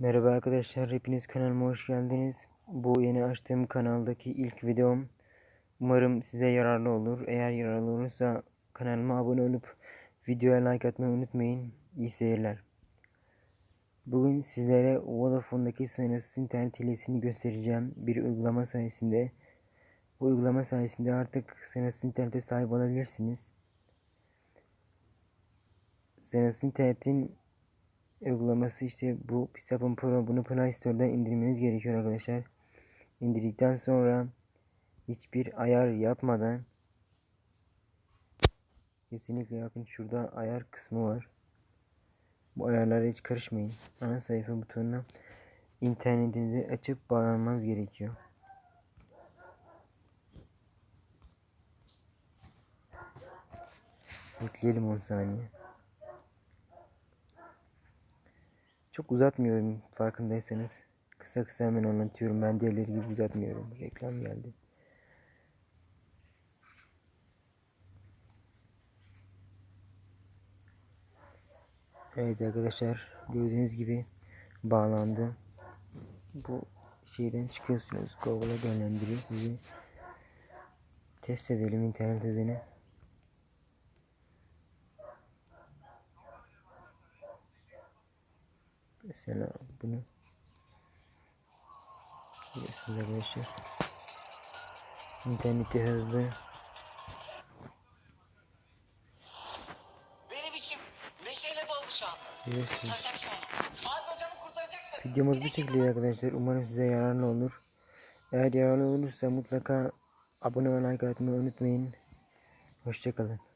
Merhaba arkadaşlar, hepiniz kanalıma hoş geldiniz. Bu yeni açtığım kanaldaki ilk videom. Umarım size yararlı olur. Eğer yararlı olursa kanalıma abone olup videoya like atmayı unutmayın. İyi seyirler. Bugün sizlere Vodafone'daki sınırsız internet hilesini göstereceğim bir uygulama sayesinde. Bu uygulama sayesinde artık sınırsız internete sahip olabilirsiniz. Sınırsız internetin uygulaması işte bu Pisapon Pro bunu Play Store'dan indirmeniz gerekiyor arkadaşlar. İndirdikten sonra hiçbir ayar yapmadan kesinlikle bakın şurada ayar kısmı var. Bu ayarlara hiç karışmayın. Ana sayfa butonuna internetinizi açıp bağlanmanız gerekiyor. Bekleyelim 10 saniye. Çok uzatmıyorum farkındaysanız. Kısa kısa hemen anlatıyorum. Ben diğerleri gibi uzatmıyorum. Reklam geldi. Evet arkadaşlar gördüğünüz gibi bağlandı. Bu şeyden çıkıyorsunuz. Google'a yönlendiriyor sizi. Test edelim internet hızını. Mesela bunu biliyorsunuz arkadaşlar. İnterneti hızlı. Benim içim neşeyle doldu şu anda. Biliyorsunuz. Kurtaracaksın onu. Abi hocamı kurtaracaksın. Videomuz bu şekilde arkadaşlar. Umarım size yararlı olur. Eğer yararlı olursa mutlaka abone ve like atmayı unutmayın. Hoşçakalın.